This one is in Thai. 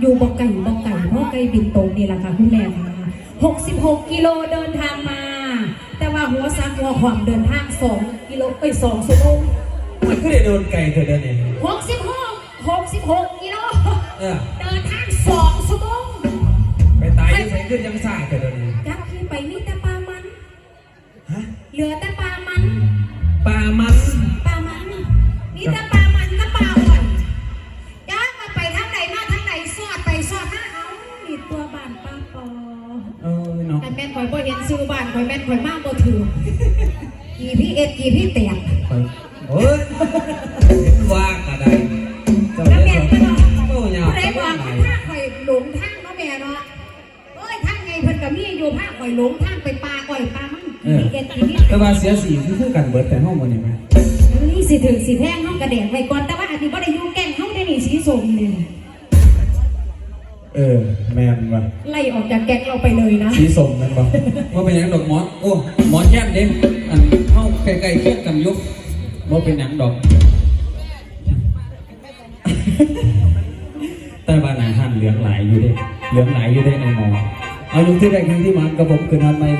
อยู่บอกไก่บอกไก่เพราะไก่บินโตนี่แหละค่ะคุณแม่ค่ะ66 กิโลเดินทางมา แต่ว่าหัวซักหัวความเดินทาง 2 กิโลเอ้ย2ชั่วโมงมันก็ได้โดนไก่เธอเดินเอง66 66 กิโลเออเดินทาง2ชั่วโมงไปตายที่ไหนขึ้นยังซ่าเธอเดินเองจักที่ไปมีแต่ปลามันฮะเหลือแต่ปลา มีตัวบ้านปลาปอเออเนาะแต่แม่นข่อยบ่เห็นซื้อบ้านข่อยแม่นข่อยมากบ่ถือกี่พี่เอ็ดกี่พี่เตียงเฮ้ยเห็นว่าก็ได้เจ้าแล้วแม่เจ้านก็บอกโอ้ยผู้ใดบอกว่าถ้าข่อยหลงทางเนาะแม่เนาะเอ้ยทางไงเพิ่นก็มีอยู่ภาคข่อยหลงทางไปปลาข่อยปลามันกี่พี่เอ็ดกี่พี่แต่ว่าเสียสีคือคือกันเบิดแต่ห้องมันนี่ไหมนี่สิถึงสิแพงเฮากระแดกไว้ก่อนแต่ว่าอันนี้บ่ได้อยู่แกล้งเฮาได้นี่สีส้มนี่ เออ แมนว่ะไล่ออกจากแก๊งเราไปเลยนะสีสมแมนบ่ว่าเป็นหยังดอกหมอนโอ้หมอนแย้มเด้อันเข้าใกล้ๆเคียงกันอยุกว่าเป็นหยังดอก แต่บ้านอาหารเหลืองหลายอยู่เด้เหลืองหลายอยู่เด้ในหมอเอายุคที่แรกที่ที่มันกระผมคือนอนไม่